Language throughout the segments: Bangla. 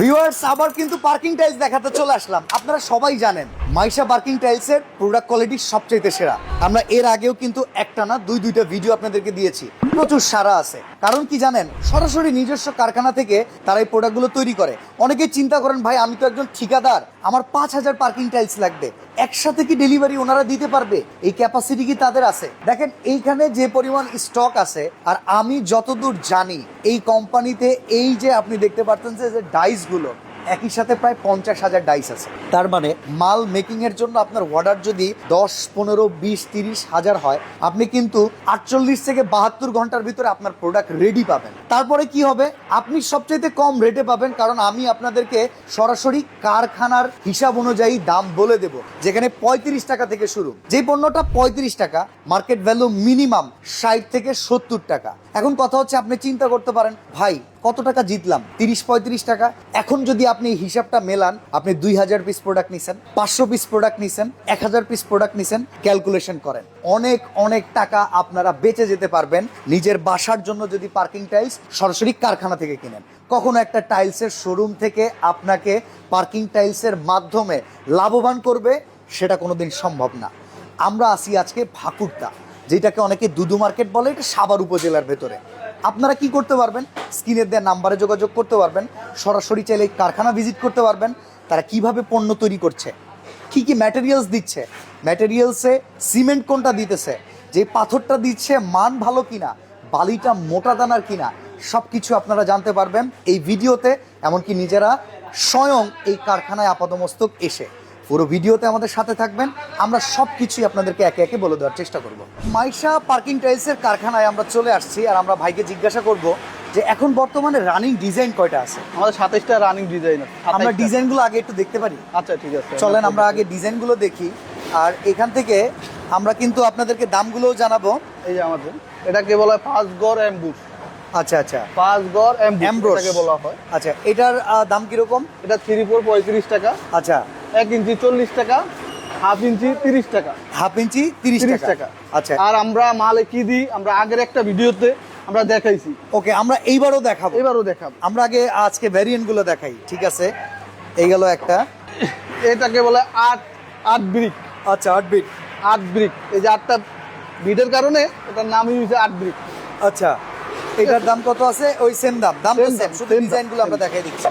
ভিউয়ার্স আবার কিন্তু পার্কিং টাইলস দেখাতে চলে আসলাম। আপনারা সবাই জানেন, মাইশা পার্কিং টাইলসের প্রোডাক্ট কোয়ালিটি সবচেয়ে সেরা। আমরা এর আগেও কিন্তু একটা না দুই দুইটা ভিডিও আপনাদেরকে দিয়েছি। প্রচুর সারা আছে। কারণ কি জানেন? সরাসরি নিজস্ব কারখানা থেকে তারা এই প্রোডাক্টগুলো তৈরি করে। অনেকে চিন্তা করেন, ভাই, আমি তো একজন ঠিকাদার। আমার পাঁচ হাজার পার্কিং টাইলস লাগবে। একসাথে কি ডেলিভারি ওনারা দিতে পারবে? এই ক্যাপাসিটি কি তাদের আছে? দেখেন, এইখানে যে পরিমাণ স্টক আছে, আর আমি যতদূর জানি, এই কোম্পানিতে এই যে আপনি দেখতে যে যে ডাইসগুলো একই সাথে প্রায় পঞ্চাশ হাজার ডাইস আছে। তার মানে মাল মেকিং এর জন্য আপনার অর্ডার যদি দশ, পনেরো, বিশ, তিরিশ হাজার হয়, আপনি কিন্তু আটচল্লিশ থেকে বাহাত্তর ঘণ্টার ভিতরে আপনার প্রোডাক্ট রেডি পাবেন। তারপরে কি হবে? আপনি সবচাইতে কম রেটে পাবেন, কারণ আমি আপনাদেরকে সরাসরি কারখানার হিসাব অনুযায়ী দাম বলে দেব, যেখানে পঁয়ত্রিশ টাকা থেকে শুরু। যে পণ্যটা পঁয়ত্রিশ টাকা মার্কেট ভ্যালু মিনিমাম ষাট থেকে সত্তর টাকা। এখন কথা হচ্ছে আপনি চিন্তা করতে পারেন, ভাই, কত টাকা জিতলাম? তিরিশ, পঁয়ত্রিশ টাকা? এখন যদি আপনি হিসাবটা মেলান, আপনি দুই হাজার পিস প্রোডাক্ট নিছেন, পাঁচশো পিস প্রোডাক্ট নিছেন, এক হাজার পিস প্রোডাক্ট নিছেন ক্যালকুলেশন করেন। অনেক অনেক টাকা আপনারা বেঁচে যেতে পারবেন নিজের বাসার জন্য যদি পার্কিং টাইলস সরাসরি কারখানা থেকে কিনেন। কখনো একটা টাইলসের শোরুম থেকে আপনাকে পার্কিং টাইলসের মাধ্যমে লাভবান করবে, সেটা কোনোদিন সম্ভব না। আমরা আসি আজকে ভাকুরটা যেটাকে অনেকে দুদু মার্কেট বলে, এটা সাভার উপজেলার ভেতরে। আপনারা কি করতে পারবেন? স্ক্রিনের দেওয়া নাম্বারে যোগাযোগ করতে পারবেন। সরাসরি চাইলে কারখানা ভিজিট করতে পারবেন। তারা কীভাবে পণ্য তৈরি করছে? কি কি ম্যাটেরিয়ালস দিচ্ছে? ম্যাটেরিয়ালসে সিমেন্ট কোনটা দিতেছে? যে পাথরটা দিচ্ছে, মান ভালো কিনা? বালিটা মোটা দানার কিনা? সব কিছু আপনারা জানতে পারবেন এই ভিডিওতে। এমনকি নিজেরা স্বয়ং এই কারখানায় আপাদমস্তক এসে। পুরো ভিডিওতে আমাদের সাথে থাকবেন। আমরা সব কিছুই আপনাদেরকে একে একে বলে দেওয়ার চেষ্টা করব। মাইশা পার্কিং টাইলসের কারখানায় আমরা চলে আসছি আর আমরা ভাইকে জিজ্ঞাসা করব যে এখন বর্তমানে রানিং ডিজাইন কয়টা আছে? আমাদের সাতাইশটা রানিং ডিজাইন আমরা ডিজাইনগুলো আগে একটু দেখতে পারি? আচ্ছা ঠিক আছে। চলেন আমরা আগে ডিজাইনগুলো দেখি। আর এখান থেকে আমরা কিন্তু আপনাদেরকে দামগুলোও জানাব। এই যে আমাদের। এটাকে বলা হয় পাঁচ গড় অ্যাম্বুস আচ্ছা আচ্ছা। পাঁচ গড়। এটাকে বলা হয়। আচ্ছা এটার দাম কীরকম? এটা থ্রি ফোর পঁয়ত্রিশ টাকা। আচ্ছা। এক ইঞ্চি চল্লিশ টাকা হাফ ইঞ্চি তিরিশ টাকা। হাফ ইঞ্চি তিরিশ টাকা। আচ্ছা। আর আমরা মালে কি দিই? আমরা আগের একটা ভিডিওতে আমরা দেখাইছি। ওকে আমরা এইবারও দেখাবো। এবারও দেখাব। আমরা আগে আজকে ভ্যারিয়েন্টগুলো দেখাই ঠিক আছে? এই গেল একটা। এটাকে বলে আট আট ব্রিক আচ্ছা আট বিট আট ব্রিক এই যে আটটা বিটের কারণে এটার নামই হয়েছে আট ব্রিক আচ্ছা এটার দাম কত আছে? ওই সেম দাম। দাম তো সেম শুধু same ডিজাইনগুলো আমরা দেখাই দিচ্ছি।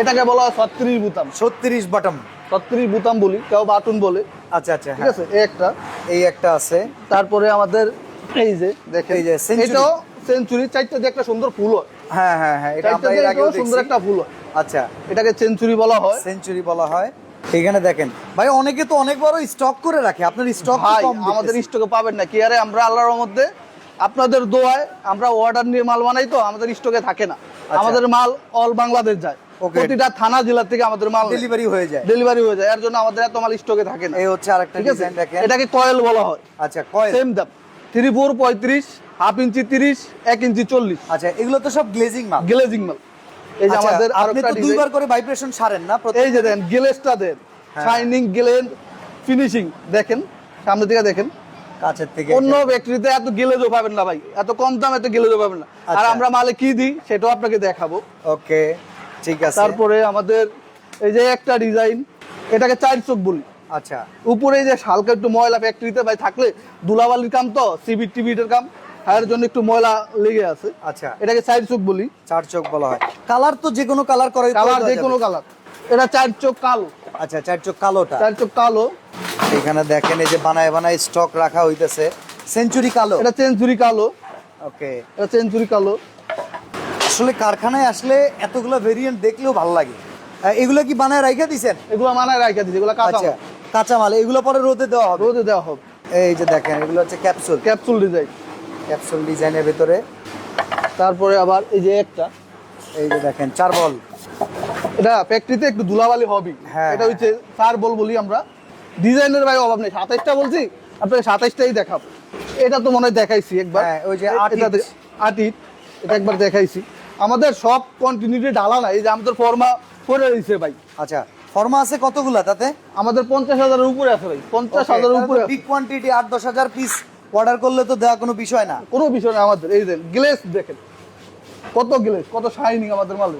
এটাকে বলা হয় ছত্রিশ বুতাম। ছত্রিশ বাটম। ছত্রিশ বুতাম বলি কেউ বাটুন বলে। আচ্ছা আচ্ছা ঠিক হ্যাঁ। আছে? এই একটা। এই একটা আছে। তারপরে আমাদের এই যে দেখেন। এই যে এটাও সেঞ্চুরি চারটা দিয়ে একটা সুন্দর ফুল হয়। হ্যাঁ হ্যাঁ হ্যাঁ এটা আমরা এর আগেও সুন্দর একটা ফুল হয়। আচ্ছা। এটাকে সেঞ্চুরি বলা হয়। সেঞ্চুরি বলা হয়। এখানে দেখেন ভাই অনেকে তো অনেক বড় স্টক করে রাখে। আপনার স্টক কম আমাদের স্টকে পাবেন না। কি আরে আমরা আল্লাহর মধ্যে আপনাদের দোয়ায় আমরা অর্ডার নিয়ে মাল বানাই তো আমাদের স্টকে থাকে না। আমাদের মাল অল বাংলাদেশ যায়. প্রতিটা থানা জেলা থেকে আমাদের মাল ডেলিভারি হয়ে যায়। ডেলিভারি হয়ে যায়। এর জন্য আমাদের এত মাল স্টকে থাকে না। এই হচ্ছে আরেকটা ঠিক আছে? এটাকে কয়েল বলা হয়। আচ্ছা কয়েল সেম দাম। থ্রি ফোর পঁয়ত্রিশ হাফ ইঞ্চি তিরিশ এক ইঞ্চি চল্লিশ। আচ্ছা এগুলো তো সব গ্লেজিং মাল। গ্লেজিং মাল। এই যে আচ্ছা, আমাদের দুইবার করে ভাইব্রেশন সারেন না এই যে দেন গ্লেজটা দেন হ্যাঁ। শাইনিং গ্লেন ফিনিশিং দেখেন সামনে দিকে দেখেন। কাছের থেকে। অন্য ফ্যাক্টরিতে এত গেলেজও পাবেন না ভাই। এত কম দাম এত গেলেজও পাবেন না। আর আচ্ছা। আমরা মালে কি দিই সেটাও আপনাকে দেখাবো। ওকে ঠিক আছে। তারপরে আমাদের এই যে একটা ডিজাইন এটাকে চার চোখ বলি। আচ্ছা। উপরে যে হালকা একটু ময়লা ফ্যাক্টরিতে ভাই থাকলে দুলাবালির কাম তো সিবিট টিবিটের কাম এর জন্য একটু ময়লা লেগে আছে। আচ্ছা। এটাকে চার চোখ বলি। চার চোখ বলা হয়। কালার তো যে কোনো কালার করে কালার যে কোনো কালার। এটা চার চোখ কালো। আচ্ছা চার চোখ কালোটা। চার চোখ কালো। এখানে দেখেন এই যে বানায় বানায় স্টক রাখা হইতেছে। সেঞ্চুরি কালো। এটা চেঞ্চুরি কালো। ওকে এটা চেঞ্চুরি কালো। আসলে কারখানায় আসলে এতগুলো ভেরিয়েন্ট দেখলেও ভালো লাগে। এগুলো কি বানায় রাইখা দিছেন? এগুলো বানায় রাখা দিচ্ছে এগুলো কাঁচা আচ্ছা কাঁচা মাল এগুলো পরে রোদে দেওয়া হবে? রোদে দেওয়া হবে। এই যে দেখেন এগুলো হচ্ছে ক্যাপসুল ক্যাপসুল ডিজাইন ক্যাপসুল ডিজাইনের ভেতরে। তারপরে আবার এই যে একটা। এই যে দেখেন চার বল এটা ফ্যাক্টরিতে একটু ধুলাবালি হবি হ্যাঁ, এটা হচ্ছে চার বল বলি আমরা। ডিজাইনের ভাই অভাব নেই সাতাইশটা বলছি আপনাকে সাতাইশটাই দেখাবো। এটা তো মনে হয় দেখাইছি একবার। হ্যাঁ, ওই যে এ- এটা একবার দেখাইছি। আমাদের সব কন্টিনিউটি ডালা না এই যে আমাদের ফর্মা করে রয়েছে ভাই। আচ্ছা ফর্মা আছে কতগুলা তাতে? আমাদের পঞ্চাশ হাজারের উপরে আছে ভাই পঞ্চাশ হাজারের উপরে বিগ কোয়ান্টিটি আট দশ হাজার পিস অর্ডার করলে তো দেওয়া কোনো বিষয় না। কোনো বিষয় না আমাদের এই দেন গ্লেস দেখেন। কত গ্লেস কত শাইনিং আমাদের মালে।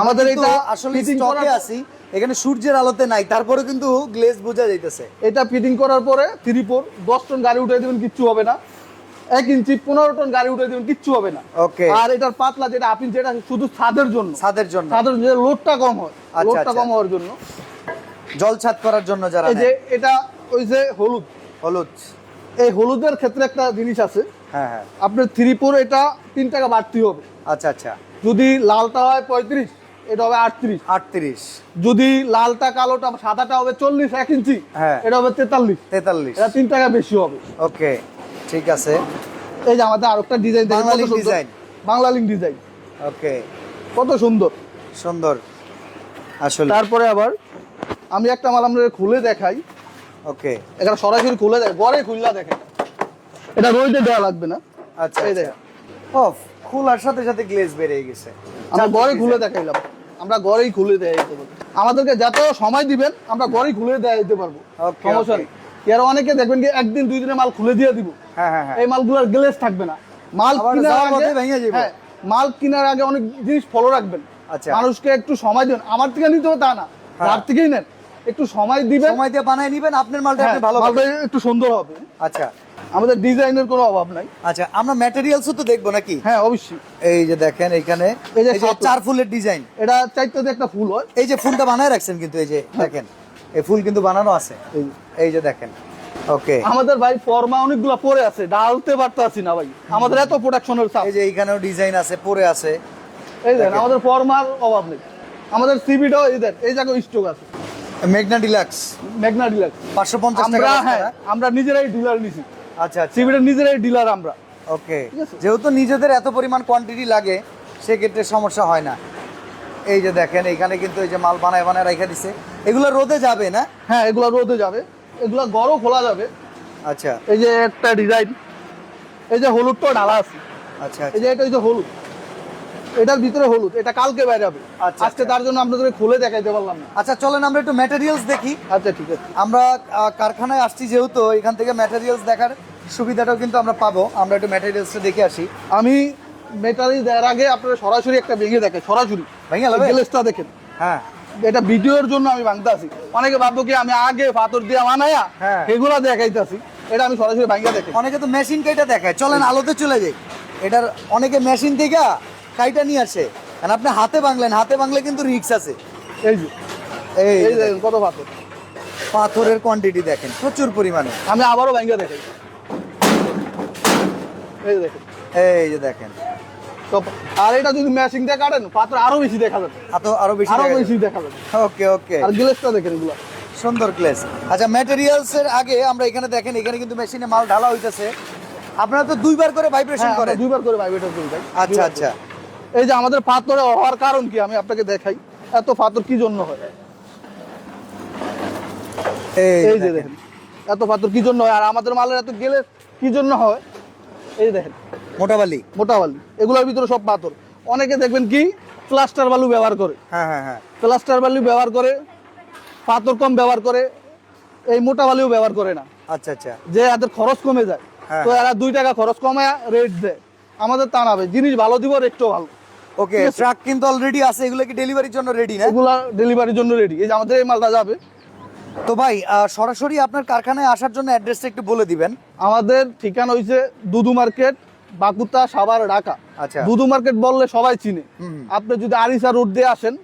আমাদের এটা আসলে স্টকে আছি এখানে সূর্যের আলোতে নাই তারপরে কিন্তু গ্লেজ বোঝা যাইতেছে। এটা ফিটিং করার পরে থ্রি ফোর দশ টন গাড়ি উঠে দেবেন কিচ্ছু হবে না। এক ইঞ্চি পনেরো টন গাড়ি উঠে দেবেন কিচ্ছু হবে না। Okay. আর এটার পাতলা যেটা আপ ইঞ্চি এটা শুধু ছাদের জন্য। ছাদের জন্য। ছাদের যে লোডটা কম হয়। আচ্ছা, লোডটা আচ্ছা। কম হওয়ার জন্য। জল ছাদ করার জন্য যারা এই যে এটা ওই যে হলুদ। হলুদ। এই হলুদের ক্ষেত্রে একটা জিনিস আছে। হ্যাঁ হ্যাঁ। আপনার থ্রি ফোর এটা তিন টাকা বাড়তি হবে। আচ্ছা আচ্ছা। যদি লালটা হয় পঁয়ত্রিশ এটা হবে আটত্রিশ। আটত্রিশ। যদি লালটা কালোটা সাদাটা হবে চল্লিশ এক ইঞ্চি হ্যাঁ। এটা হবে তেতাল্লিশ। তেতাল্লিশ। এটা তিন টাকা বেশি হবে। ওকে। ঠিক আছে। এই যে আমাদের আরেকটা design Bangla link design। Bangla link design okay কত সুন্দর। সুন্দর। আসলে। তারপরে আবার আমি একটা মাল আমরা খুলে দেখাই। ওকে এখানে সরাসরি খুলে দেয় গড়ে খুললা দেখেন। এটা রোদে দেওয়া লাগবে না। আচ্ছা এই আচ্ছা। দেখেন। অফ খোলার সাথে সাথে গ্লেজ বেরিয়ে গেছে। আমরা গড়ে খুলে দেখাইলাম। আমরা গড়েই খুলে দেয় আমাদেরকে যত সময় দিবেন আমরা গড়েই খুলে দেয় দিতে পারব সমস্যা নেই। এর অনেকে দেখবেন কি একদিন দুই দিনে মাল খুলে দিয়ে দিব। হ্যাঁ হ্যাঁ হ্যাঁ। এই মালগুলোর গ্লেজ থাকবে না। মাল কেনার আগে ভেঙে যাবে। হ্যাঁ, মাল কেনার আগে অনেক জিনিস ফলো রাখবেন। আচ্ছা। মানুষকে একটু সময় দিবেন আমার থেকে নিতে হবে তা না। যার থেকেই নেন। একটু সময় দিবেন। সময় দিয়ে বানায় নিবেন আপনার মালটা আপনি ভালো মালটা একটু সুন্দর হবে। আচ্ছা। আমাদের ডিজাইনের কোনো অভাব নাই। আচ্ছা আমরা ম্যাটেরিয়ালসও তো দেখব নাকি? হ্যাঁ অবশ্যই। এই যে দেখেন এখানে এই যে যে চার ফুলের ডিজাইন। এটা চাইতে একটা ফুল হয়। এই যে ফুলটা বানায় রাখছেন কিন্তু এই যে দেখেন। এই ফুল কিন্তু বানানো আছে। এই যে। দেখেন। ওকে। আমাদের ভাই ফর্মা অনেকগুলো পরে আছে ডালতে পারতাছি না ভাই। আমাদের এত প্রোডাকশনের চাপ। এই যে এইখানেও ডিজাইন আছে পরে আছে। এই দেখেন। আমাদের ফর্মার অভাব নেই। আমাদের সিবিটাও এই দেন এই জায়গায় স্টক আছে। মেঘনা ডিলাক্স মেঘনা ডিলাক্স পাঁচশো পঞ্চাশ টাকা আমরা হ্যাঁ? আমরা নিজেরাই ডিলার নিছি। আচ্ছা আচ্ছা। সিবিটার নিজেরাই ডিলার আমরা। ওকে। যেহেতু নিজেদের এত পরিমাণ কোয়ান্টিটি লাগে সেক্ষেত্রে সমস্যা হয় না। এই যে দেখেন এখানে কিন্তু এই যে মাল বানায় বানায় রেখে দিছে। এগুলো রোদে যাবে না? হ্যাঁ এগুলো রোদে যাবে। এগুলো গরম খোলা যাবে। আচ্ছা। এই যে একটা ডিজাইন এই যে হলুদটা ঢালা আছে। আচ্ছা এই যে এটা এই যে হলুদ। এটার ভিতরে হলুদ এটা কালকে বাইরে হবে। আচ্ছা, আজকে আচ্ছা। তার জন্য আপনাদের খুলে দেখাইতে পারলাম না। আচ্ছা চলেন আমরা একটু ম্যাটেরিয়ালস দেখি। আচ্ছা ঠিক আছে। আমরা কারখানায় আসছি যেহেতু এখান থেকে ম্যাটেরিয়ালস দেখার সুবিধাটাও কিন্তু আমরা পাবো। আমরা একটু ম্যাটেরিয়ালসটা দেখে আসি। আমি মেটারি দেওয়ার আগে আপনারা সরাসরি একটা ভেঙে দেখে সরাসরি? গ্লেসটা দেখেন। হ্যাঁ। এটা ভিডিওর জন্য আমি ভাঙতে আছি অনেকে ভাববো কি আমি আগে পাথর দিয়ে বানায়া হ্যাঁ। এগুলা দেখাইতেছি। এটা আমি সরাসরি ভাঙিয়ে দেখি। অনেকে তো মেশিন কাইটা দেখায়। চলেন আলোতে চলে যাই। এটার অনেকে মেশিন থেকে কাইটা নিয়ে আসে। কারণ আপনি হাতে বাংলেন হাতে বাংলে কিন্তু রিক্স আছে। এই যে। এই দেখেন। কত পাথর? পাথরের কোয়ান্টিটি দেখেন প্রচুর পরিমাণে। আমি আবারও ভাঙিয়ে দেখাই এই দেখেন। এই যে দেখেন। তো আর এটা যদি ম্যাচিং দিয়ে কাটেন পাথর আরও বেশি দেখা যাবে এত আরও বেশি আরও বেশি দেখা যাবে ওকে ওকে। আর গ্লেসটা দেখেন এগুলো। সুন্দর ক্লেস আচ্ছা ম্যাটেরিয়ালস এর আগে আমরা এখানে দেখেন এখানে কিন্তু মেশিনে মাল ঢালা হইতেছে। আপনারা তো দুইবার করে ভাইব্রেশন হ্যাঁ, করেন। দুইবার করে ভাইব্রেটর করি আচ্ছা আচ্ছা। এই যে আমাদের পাথরে হওয়ার কারণ কি? আমি আপনাকে দেখাই। এত পাথর কি জন্য হয়? এই যে দেখেন। দেখেন। এত পাথর কি জন্য হয়? আর আমাদের মালের এত গেলে কি জন্য হয়? এই যে দেখেন মোটাবালি। মোটা বালু এগুলোর ভিতরে সব পাথর। অনেকে দেখবেন কি? প্লাস্টার বালু ব্যবহার করে। হ্যাঁ হ্যাঁ হ্যাঁ। প্লাস্টার বালু ব্যবহার করে পাথর কম ব্যবহার করে এই মোটা বালিও ব্যবহার করে না। আচ্ছা আচ্ছা। যে এদের খরচ কমে যায়। হ্যাঁ। তো এরা দুই টাকা খরচ কমায় রেট দেয়। আমাদের তা না জিনিস ভালো দিব রেটটাও ভালো। ওকে ট্রাক কিন্তু অলরেডি আছে এগুলো কি ডেলিভারির জন্য রেডি না? এগুলা ডেলিভারির জন্য রেডি এই যে আমাদের এই মালটা যাবে। তো ভাই সরাসরি আপনার কারখানায় আসার জন্য অ্যাড্রেসটা একটু বলে দিবেন। আমাদের ঠিকানা হইছে দুদু মার্কেট বাকুতা সাভার ঢাকা। আচ্ছা। দুদু মার্কেট বললে সবাই চিনে। আপনি যদি আরিসা রোড দিয়ে আসেন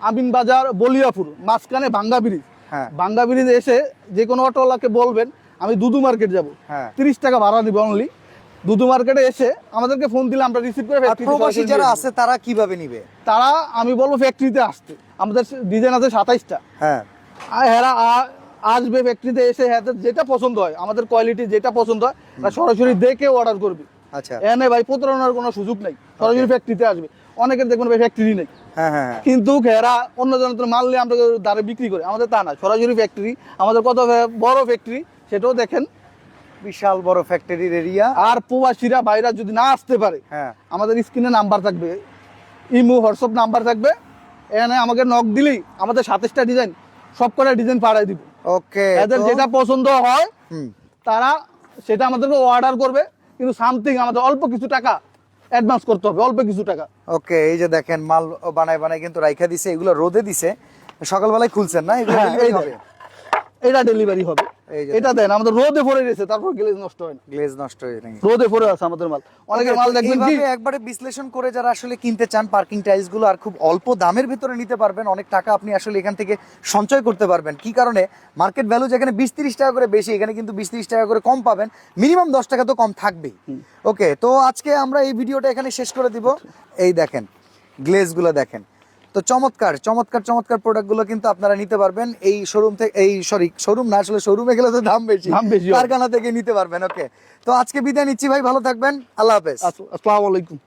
আমিন বাজার বলিয়াপুর মাঝখানে ভাঙ্গা ব্রিজ। হ্যাঁ। ভাঙ্গা ব্রিজে এসে যে কোনো অটোওয়ালাকে বলবেন আমি দুদু মার্কেট যাব। হ্যাঁ। তিরিশ টাকা ভাড়া দিবে অনলি দুদু মার্কেটে এসে আমাদেরকে ফোন দিলে আমরা রিসিভ করে প্রবাসী যারা আছে তারা কীভাবে নিবে? তারা আমি বলব ফ্যাক্টরিতে আসতে। আমাদের ডিজাইন আছে সাতাইশটা। হ্যাঁ। হেরা আসবে ফ্যাক্টরিতে এসে এদের যেটা পছন্দ হয় আমাদের কোয়ালিটি যেটা পছন্দ হয় সরাসরি দেখে অর্ডার করবে। আচ্ছা। এনে ভাই প্রতারণার কোনো সুযোগ নাই। সরাসরি ফ্যাক্টরিতে আসবে। অনেকের দেখবেন ভাই ফ্যাক্টরি নেই। হ্যাঁ হ্যাঁ হ্যাঁ। কিন্তু এরা অন্য জনের মাল নিয়ে আমরা দাঁড়ে বিক্রি করে। আমাদের তা না সরাসরি ফ্যাক্টরি আমাদের কত বড় ফ্যাক্টরি সেটাও দেখেন। বিশাল বড় ফ্যাক্টরির এরিয়া আর প্রবাসীরা বাইরা যদি না আসতে পারে হ্যাঁ। আমাদের স্ক্রিনে নাম্বার থাকবে। ইমো হোয়াটসঅ্যাপ নাম্বার থাকবে। এখানে আমাকে নক দিলেই আমাদের সাতাশটা ডিজাইন সব কটা ডিজাইন পাঠাই দিব। ওকে এদের যেটা পছন্দ হয় হুম। তারা সেটা আমাদেরকে অর্ডার করবে। কিন্তু সামথিং আমাদের অল্প কিছু টাকা অ্যাডভান্স করতে হবে অল্প কিছু টাকা। ওকে এই যে দেখেন মাল বানায় বানায় কিন্তু রাইখা দিছে এগুলো রোদে দিছে সকালবেলায় খুলছেন না এগুলো হ্যাঁ, হবে? এটা ডেলিভারি হবে। এটা দেন আমাদের রোদে পড়ে রয়েছে তারপর গ্লেজ নষ্ট হয় না। গ্লেজ নষ্ট হয়ে নাকি রোদে পড়ে আছে আমাদের মাল। অনেকের মাল দেখবেন কি একবারে বিশ্লেষণ করে যারা আসলে কিনতে চান পার্কিং টাইলসগুলো আর খুব অল্প দামের ভিতরে নিতে পারবেন অনেক টাকা আপনি আসলে এখান থেকে সঞ্চয় করতে পারবেন। কি কারণে? মার্কেট ভ্যালু যেখানে বিশ তিরিশ টাকা করে বেশি এখানে কিন্তু বিশ তিরিশ টাকা করে কম পাবেন। মিনিমাম দশ টাকা তো কম থাকবেই। ওকে তো আজকে আমরা এই ভিডিওটা এখানে শেষ করে দিব। এই দেখেন গ্লেজগুলো দেখেন। তো চমৎকার চমৎকার চমৎকার প্রোডাক্টগুলো কিন্তু আপনারা নিতে পারবেন। এই শোরুম থেকে এই সরি শোরুম না আসলে শোরুমে গেলে তো দাম বেশি। দাম বেশি কারখানা থেকে নিতে পারবেন ওকে তো আজকে বিদায় নিচ্ছি ভাই ভালো থাকবেন আল্লাহ হাফেজ। আসসালামু আলাইকুম।